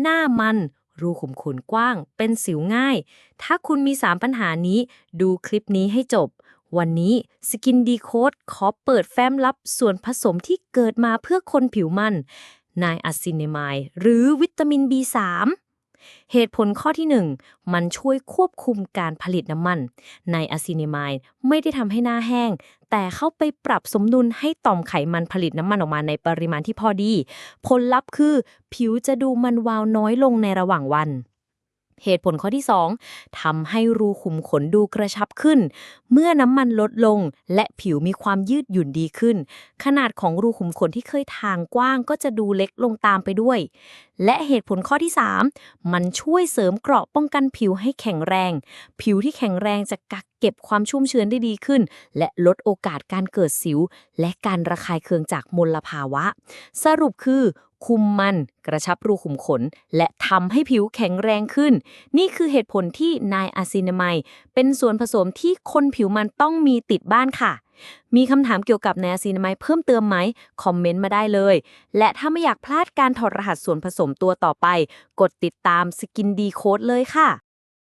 หน้ามัน รูขุมขนกว้าง เป็นสิวง่าย ถ้าคุณมี 3 ปัญหานี้ ดูคลิปนี้ให้จบ วันนี้สกินดีโคดขอเปิดแฟ้มลับส่วนผสมที่เกิดมาเพื่อคนผิวมัน นายอะซินเนมายหรือวิตามิน B3 เหตุผลข้อที่ 1 มันช่วยควบคุมการผลิตน้ำมัน ในอะซินิมายไม่ได้ทำให้หน้าแห้ง แต่เข้าไปปรับสมดุลให้ต่อมไขมันผลิตน้ำมันออกมาในปริมาณที่พอดี ผลลัพธ์คือ ผิวจะดูมันวาวน้อยลงในระหว่างวัน เหตุผลข้อที่ 2ทำให้รูขุมขนดูกระชับขึ้น เมื่อน้ำมันลดลง และผิวมีความยืดหยุ่นดีขึ้น ขนาดของรูขุมขนที่เคยทางกว้างก็จะดูเล็กลงตามไปด้วย และเหตุผลข้อที่ 3 มันช่วยเสริมเกราะป้องกันผิวให้แข็งแรง ผิวที่แข็งแรงจะกักเก็บความชุ่มชื้นได้ดีขึ้น และลดโอกาสการเกิดสิว และการระคายเคืองจากมลภาวะ สรุปคือ คุมมัน กระชับรูขุมขน และทำให้ผิวแข็งแรงขึ้น นี่คือเหตุผลที่นายอะซินามายเป็นส่วนผสมที่คนผิวมันต้องมีติดบ้านค่ะ มีคำถามเกี่ยวกับนายอาซินามายเพิ่มเติมไหม คอมเมนต์มาได้เลย และถ้าไม่อยากพลาดการถอดรหัสส่วนผสมตัวต่อไป กดติดตามสกินดีโค้ดเลยค่ะ